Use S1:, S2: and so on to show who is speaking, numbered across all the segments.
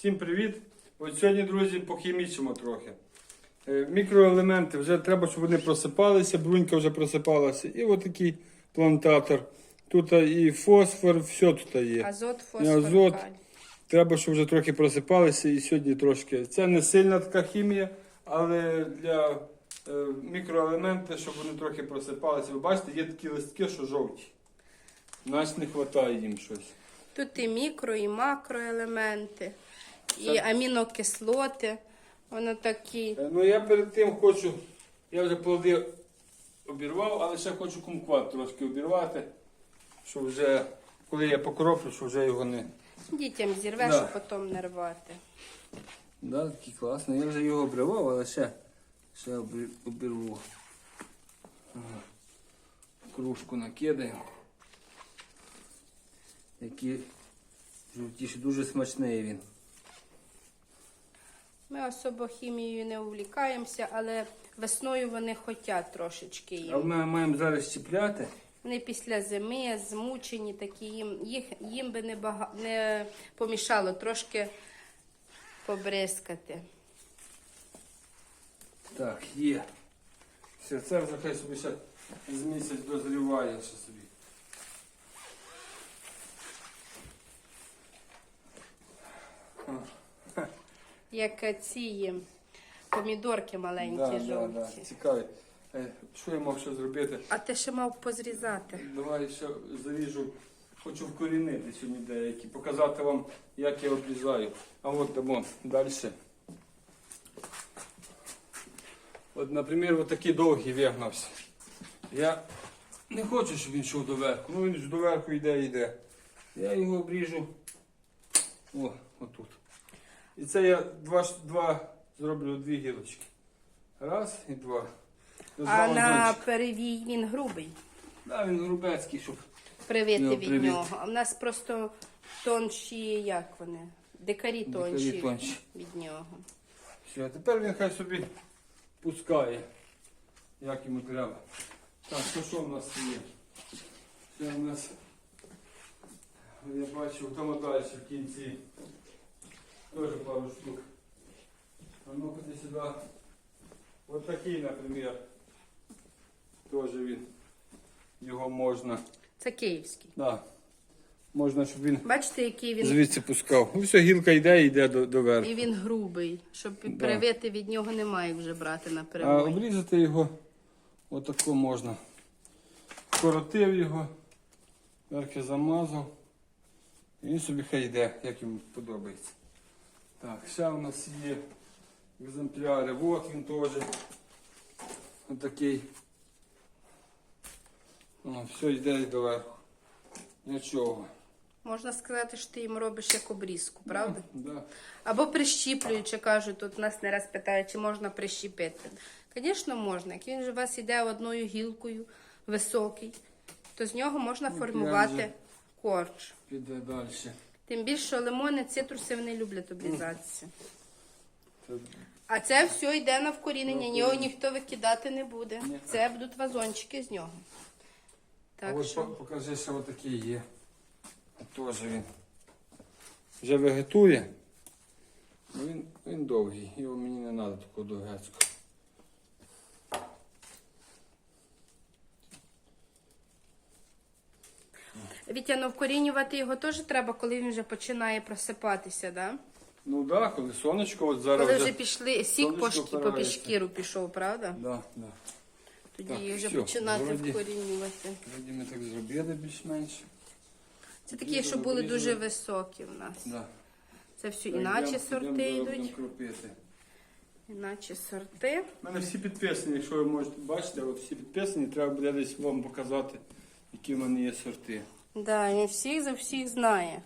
S1: Всім привіт! От сьогодні, друзі, похімічимо трохи. Е, Мікроелементи вже треба, щоб вони просипалися, брунька вже просипалася. І от такий плантатор. Тут і фосфор, все тут є.
S2: Азот, фосфор,
S1: азот. Треба, щоб вже трохи просипалися і сьогодні трошки. Це не сильна така хімія, але для е, мікроелементи, щоб вони трохи просипалися. Ви бачите, є такі листки, що жовті. Нас не вистачає їм щось.
S2: Тут і мікро, і макроелементи, і амінокислоти. Воно такі.
S1: Е, Ну я перед тим хочу, я вже плоди обірвав, але ще хочу кумкват трошки обірвати, щоб вже, коли я покроплю, щоб вже його не.
S2: Дітям зірвеш,
S1: Да.
S2: а потім не рвати.
S1: Да, такий класний. Я вже його обривав, але ще, ще обі- обірву. Ага. Кружку накидаю. Який жовтіший, дуже смачний він.
S2: Ми особо хімією не увлікаємося, але весною вони хочуть трошечки
S1: А
S2: їм.
S1: ми маємо зараз чіпляти.
S2: Вони після зими змучені, такі їм, їх, їм би не, бага, не помішало трошки побризкати.
S1: Так, є. Все, це вже хай собі ще з місяць дозріває ще собі.
S2: Як ці помідорки маленькі,
S1: Да, да,
S2: жовті.
S1: да. Цікаві. Е, Що я мав ще зробити?
S2: А ти ще мав позрізати.
S1: Давай ще заріжу. Хочу вкорінити сьогодні деякі, показати вам, як я обрізаю. А от дамо далі. От, наприклад, такий довгий вигнався. Я не хочу, щоб він йшов доверху. Ну він ж доверху йде, йде. Я його обріжу. О, отут. І це я два, два зроблю дві гілочки. Раз і два.
S2: А на перевій він грубий.
S1: Да, він грубецький, щоб.
S2: Привити
S1: Ну,
S2: від
S1: привіт.
S2: нього. А в нас просто тонші, як вони? Дикарі
S1: Дикарі
S2: тонші
S1: тонші.
S2: від нього.
S1: Все, а тепер він хай собі пускає, як йому треба. Так, то що в нас є? Це у нас, я бачу, там далі в кінці теж пару штук. А ну ходи сюди. Ось такий, наприклад. Теж він. Його можна.
S2: Це київський.
S1: Да. Можна, щоб він
S2: Бачите, який він
S1: звідси пускав. Ну все, гілка йде і йде до, до верху.
S2: і він грубий. Щоб
S1: Да.
S2: привити від нього немає вже брати на
S1: А обрізати його отако можна. Коротив його, верхи замазав. І він собі хай йде, як йому подобається. Так, ще у нас є екземпляри. От він теж. Отакий. О, все йде і доверху. Нічого.
S2: Можна сказати, що ти їм робиш як обрізку, правда?
S1: Да.
S2: Або прищіплюючи, кажуть, тут нас не раз питають, чи можна прищіпити. Звісно, можна. Як він же у вас іде одною гілкою високий, то з нього можна
S1: Ну,
S2: формувати корч.
S1: Піде далі.
S2: Тим більше, лимони, цитруси вони люблять обрізатися. А це все йде на вкорінення, його ніхто викидати не буде. Це будуть вазончики з нього. Так
S1: от
S2: що
S1: по- покажи, що отакий є. Теж він вже вегетує. Ну, Він, він довгий, його мені не треба такого довгецького.
S2: Вітя, ну вкорінювати його теж треба, коли він вже починає просипатися, да?
S1: Ну так, да, коли сонечко, от зараз
S2: Коли
S1: вже...
S2: пішли, сік по, шкі- по
S1: впирається.
S2: шкіру пішов, правда?
S1: Да, да.
S2: Тоді
S1: Так,
S2: її вже
S1: всьо,
S2: починати
S1: вроді-
S2: вкорінювати.
S1: Вроді ми так зробили більш-менш.
S2: Це такі, що були
S1: Обрізали.
S2: дуже високі в нас.
S1: Да.
S2: Це все
S1: Так,
S2: іначе
S1: йдемо-
S2: сорти йдуть. Іначе сорти.
S1: У мене всі підписані, якщо ви можете бачити, от всі підписані, треба буде десь вам показати, які в мене є сорти.
S2: Да, він всіх за всіх знає.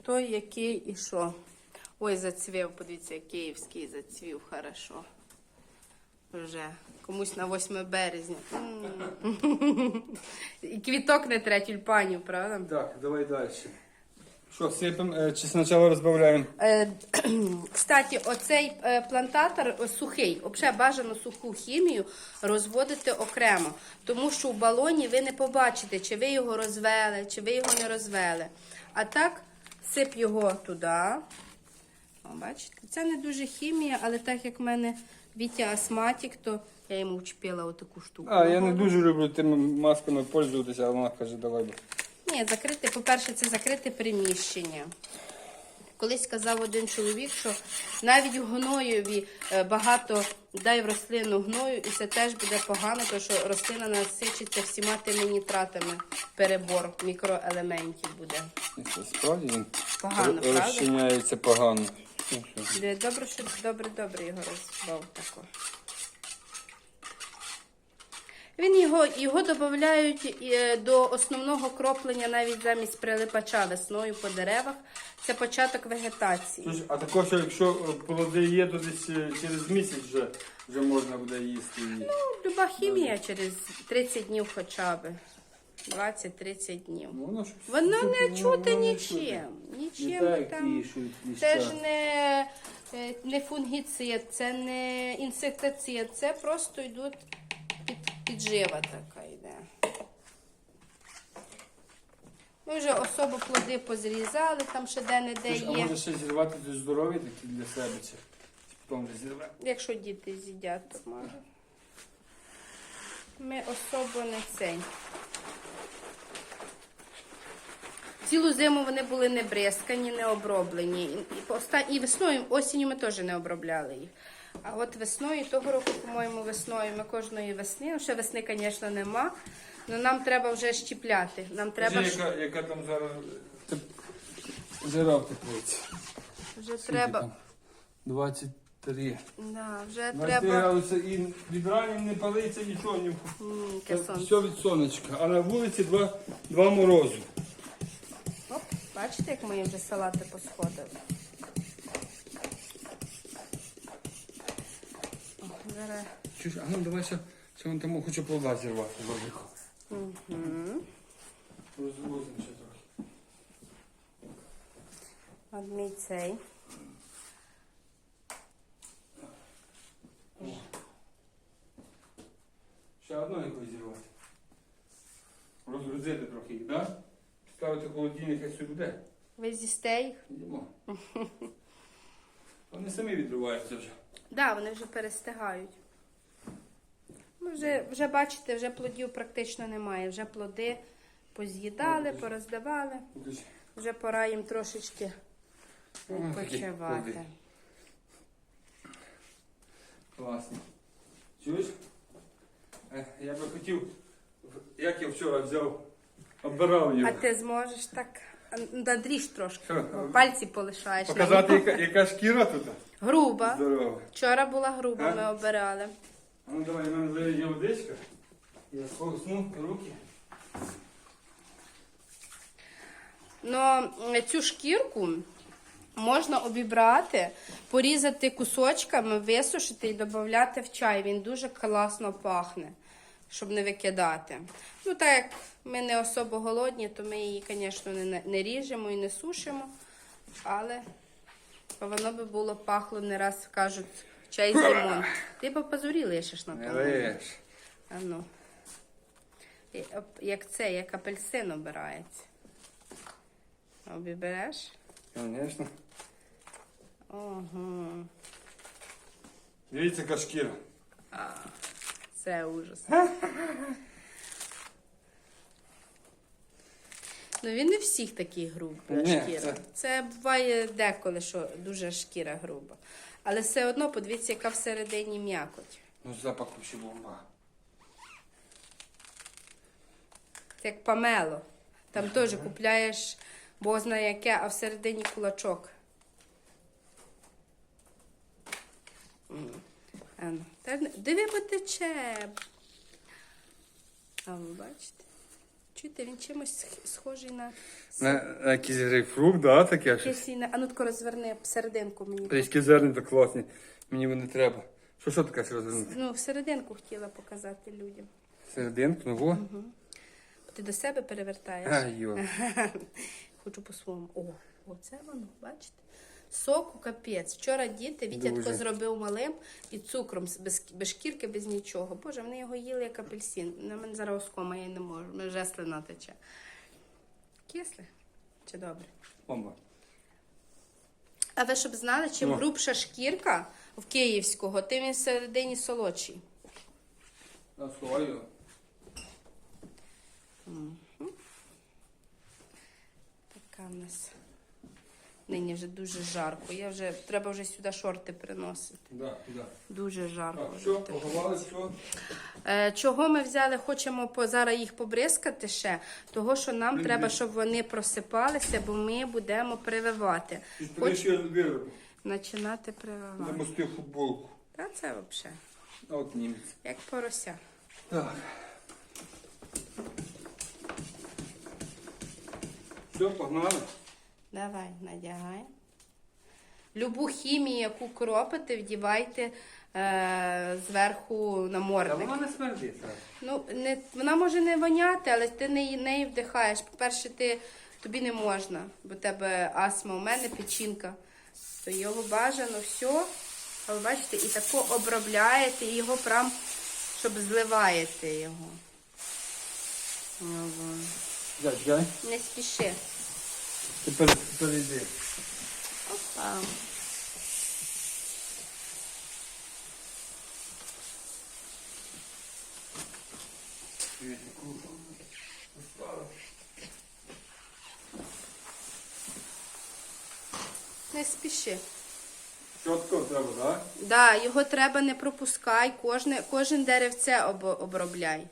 S2: Хто який і що. Ой, зацвів, подивіться, київський зацвів, хорошо. Вже комусь на 8 березня. І квіток не тре тюльпанів, правда?
S1: Так, давай далі. Що, сипемо е, чи спочатку розбавляємо?
S2: Е, Кстати, оцей е, плантатор е, сухий, взагалі бажано суху хімію розводити окремо, тому що в балоні ви не побачите, чи ви його розвели, чи ви його не розвели. А так Сип його туди. О, бачите? Це не дуже хімія, але так як в мене Вітя астматик, то я йому вчепила отаку штуку.
S1: А, я не дуже люблю тими масками пользуватися, а вона каже, давай. бо.
S2: Ні, закрите, по-перше, це закрите приміщення. Колись казав один чоловік, що навіть в гноєві е, багато дай в рослину гною, і це теж буде погано, тому що рослина насичиться всіма тими нітратами. Перебор мікроелементів буде.
S1: І це Справді він
S2: Погано,
S1: розчиняється погано.
S2: Добре, що добре, добре його розбав тако. Він його, його додають е, до основного кроплення навіть замість прилипача весною по деревах. Це початок вегетації.
S1: Слушай, А також, якщо е, плоди є, то десь е, через місяць вже, вже можна буде їсти.
S2: Ну, Люба хімія через 30 днів хоча б. 20-30 днів.
S1: Ну, Воно, ж-
S2: Воно не чути
S1: воно не
S2: нічим.
S1: Не
S2: Нічим
S1: так,
S2: там. Це ж не, не фунгіцид, це не інсектицид, це просто йдуть піджива така йде. Ми вже особо плоди позрізали, там ще де-не-де
S1: Слушай, А
S2: є.
S1: може ще зірвати до здоров'я такі для себе.
S2: Якщо діти з'їдять, то може. Ми особо не цей. Цілу зиму вони були не бризкані, не оброблені. І, і, і весною, осінню ми теж не обробляли їх. А от весною, того року, по-моєму, весною ми кожної весни, ну, ще весни, звісно, нема. але нам треба вже щіпляти. Нам треба
S1: Скажи, яка, яка там зараз в теплиці?
S2: вже треба.
S1: 23.
S2: Да, вже
S1: 23
S2: треба.
S1: градуси і від рані не палиться нічого. Ні.
S2: М,
S1: Це
S2: яке сонце.
S1: все від сонечка. А на вулиці два, два морозу.
S2: Оп, бачите, як мої вже салати посходили. О, Зараз.
S1: Чуєш, а ну давай ще, ще вон там хочу плода зірвати велику.
S2: Угу.
S1: Розлозимо ще трохи.
S2: От мій цей.
S1: Ще одну якусь зірвати. Розгрузити трохи їх, так? Да? Ставити холодильник, хай собі буде.
S2: Ви з'їсте їх?
S1: Йдемо. Вони самі відриваються вже.
S2: Да, вони вже перестигають. Ну, вже, вже бачите, вже плодів практично немає. Вже плоди поз'їдали, пороздавали. Вже пора їм трошечки відпочивати.
S1: Класно. Чуєш? Я би хотів, як я вчора взяв, обирав
S2: А ти зможеш так надріж трошки,
S1: Що?
S2: бо пальці полишаєш.
S1: Показати, яка, яка шкіра тут.
S2: Груба.
S1: Здорова.
S2: Вчора була груба,
S1: А?
S2: ми обирали.
S1: А ну давай, в мене є водичка. Я сполосну руки.
S2: М, цю шкірку можна обібрати, порізати кусочками, висушити і додати в чай. Він дуже класно пахне, щоб не викидати. Ну, так як ми не особо голодні, то ми її, звісно, не, не ріжемо і не сушимо. Але воно би було пахло не раз, кажуть, чай з лимон. Ти б позорі лишиш на
S1: Не
S2: тому.
S1: лиш.
S2: А ну. Як це, як апельсин обирається. Обібереш?
S1: Звісно.
S2: Ого.
S1: Дивіться, яка шкіра.
S2: А, це ужас. Ну він не всіх такий грубий
S1: Ні,
S2: шкіра.
S1: це-
S2: Це... буває деколи, що дуже шкіра груба. Але все одно подивіться, яка всередині м'якоть.
S1: Ну запах ще бомба.
S2: Це як памело. Там теж купляєш бо знає яке, а всередині кулачок. М. Та Диви, бо тече. А ви бачите? Чуєте, він чимось схожий на
S1: На, на якийсь грейпфрукт, да, таке щось.
S2: якийсь на- А ну тако розверни серединку мені.
S1: Різкі зерни так класні. Мені вони треба. Що, що таке розвернути?
S2: Ну, серединку хотіла показати людям.
S1: Серединку, ну во.
S2: Ти до себе перевертаєш.
S1: А, йо.
S2: Хочу по-своєму. О, оце воно, бачите? Соку капець. Вчора діти, Вітя
S1: Дуже.
S2: зробив малим і цукром без, без шкірки, без нічого. Боже, вони його їли як апельсин. На мене зараз оскома, я не можу. Вже слина тече. Кисле чи добре?
S1: Бомба.
S2: А ви щоб знали, чим
S1: Ну.
S2: грубша шкірка в київського, тим він всередині солодший. Така в нас. Нині вже дуже жарко. Я вже треба вже сюди шорти приносити.
S1: Да, да.
S2: Дуже жарко.
S1: Так, все,
S2: таке.
S1: поховали, все.
S2: Е, Чого ми взяли, хочемо по- зараз їх побризкати ще, того що нам
S1: Мгм.
S2: треба, щоб вони просипалися, бо ми будемо прививати.
S1: І
S2: Хоч
S1: ще вироби.
S2: починати
S1: Не
S2: прививати.
S1: мости футболку.
S2: Та це взагалі,
S1: от німець.
S2: як порося.
S1: Так. Все, погнали.
S2: Давай, надягай. Любу хімію, яку кропите, вдівайте е, зверху
S1: Та
S2: намордник.
S1: вона не смердить.
S2: Ну, не, вона може не воняти, але ти не, неї вдихаєш. По-перше, ти, тобі не можна, бо в тебе астма, у мене печінка. То його бажано все. А ви бачите, і тако обробляєте, і його прям, щоб зливаєте його. Ну. Не спіши.
S1: Тепер перейди.
S2: Опа. Не спіши.
S1: Чітко треба, так?
S2: Да, його треба не пропускай, кожне, кожен деревце об, обробляй.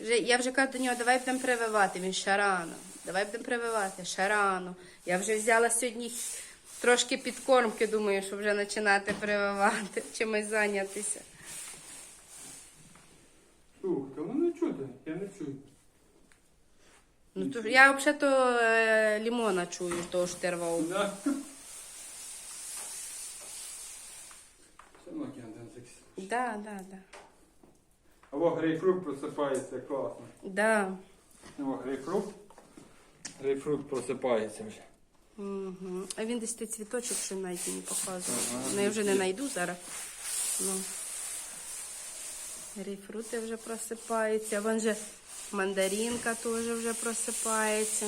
S2: Я вже кажу до нього, давай будемо прививати. Він ще рано. Давай будемо прививати, ще рано. Я вже взяла сьогодні трошки підкормки, думаю, щоб вже починати прививати, чимось зайнятися.
S1: Слухай, та воно чути, я не чую.
S2: Ну, то, я взагалі-то е, лімона чую, того ж ти рвав.
S1: Да. Все одно.
S2: Да, да, да.
S1: А во грейпфрут просипається, класно.
S2: Да.
S1: Во грейпфрут. Грейпфрут просипається вже.
S2: Угу. А він десь той цвіточок ще навіть не показував.
S1: Ага.
S2: Ну, я вже не знайду зараз. Ну. Грейпфрути вже просипаються. Вон же мандаринка теж вже просипається.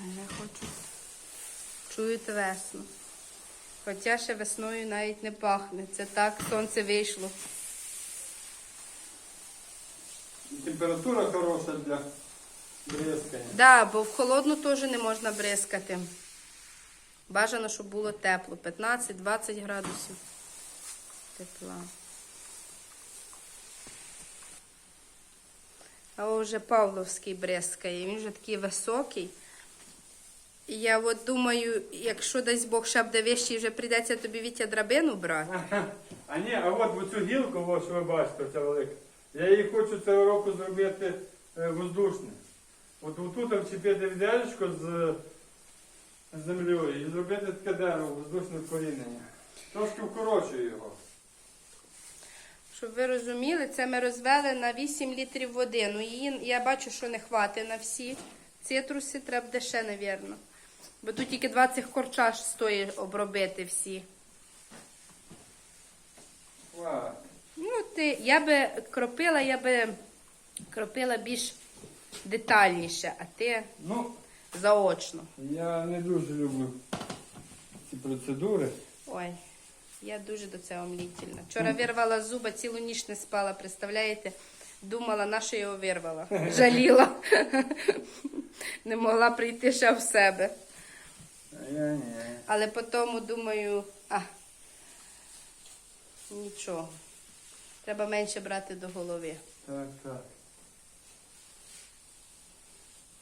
S2: Я хочу. Чують весну. Хоча ще весною навіть не пахне. Це так сонце вийшло.
S1: Температура хороша для бризкання.
S2: Да, бо в холодну теж не можна бризкати. Бажано, щоб було тепло. 15-20 градусів тепла. А вже Павловський бризкає. Він вже такий високий. Я от думаю, якщо дасть Бог ще буде вищий, вже прийдеться тобі Вітя драбину брати.
S1: А ні, а от оцю гілку, ось, що ви бачите, ця велика, я її хочу цього року зробити е, воздушною. От отут вчепити відрядочку з землею і зробити таке дерево, воздушне вкорінення. Трошки вкорочую його.
S2: Щоб ви розуміли, це ми розвели на 8 літрів води. Ну, її я бачу, що не хватить на всі цитруси, треба ще, навірно. Бо тут тільки 20 корчаш стоїть обробити всі.
S1: Ва.
S2: Ну, ти, я би кропила, я би кропила більш детальніше, а ти
S1: Ну,
S2: заочно.
S1: я не дуже люблю ці процедури.
S2: Ой, я дуже до цього млітельна. Вчора вирвала зуба, цілу ніч не спала, представляєте? Думала, на що його вирвала. Жаліла. Не могла прийти ще в себе.
S1: А я ні.
S2: Але потім думаю, а, нічого. Треба менше брати до голови.
S1: Так, так.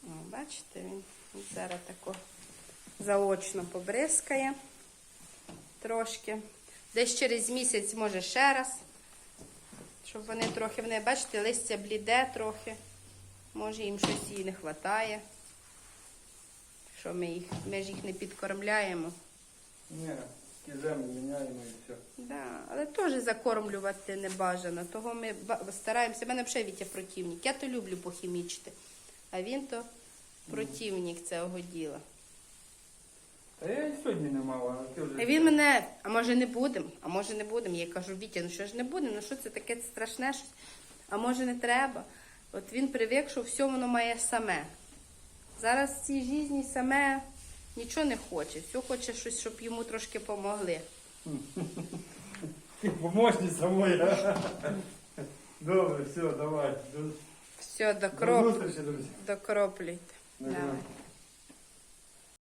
S2: О, бачите, він зараз тако заочно побризкає трошки. Десь через місяць, може, ще раз. Щоб вони трохи, вони, бачите, листя бліде трохи. Може, їм щось і не вистачає. Що ми їх, ми ж їх не підкормляємо.
S1: Ні, ті землі міняємо і все.
S2: Да, але теж закормлювати не бажано. Того ми стараємося. У мене взагалі Вітя противник. Я то люблю похімічити, а він то противник цього діла.
S1: Та я і сьогодні не мав, а ти вже.
S2: А він мене, а може не будемо, а може не будемо. Я кажу, Вітя, ну що ж не будемо, ну що це таке страшне щось, а може не треба. От він привик, що все воно має саме. Зараз в цій житті саме нічого не хоче. Все хоче щось, щоб йому трошки помогли.
S1: Поможні самої. моя. Добре, все, давай.
S2: Все,
S1: до зустрічі, друзі.
S2: докроплюйте.
S1: Добре.
S2: Давай.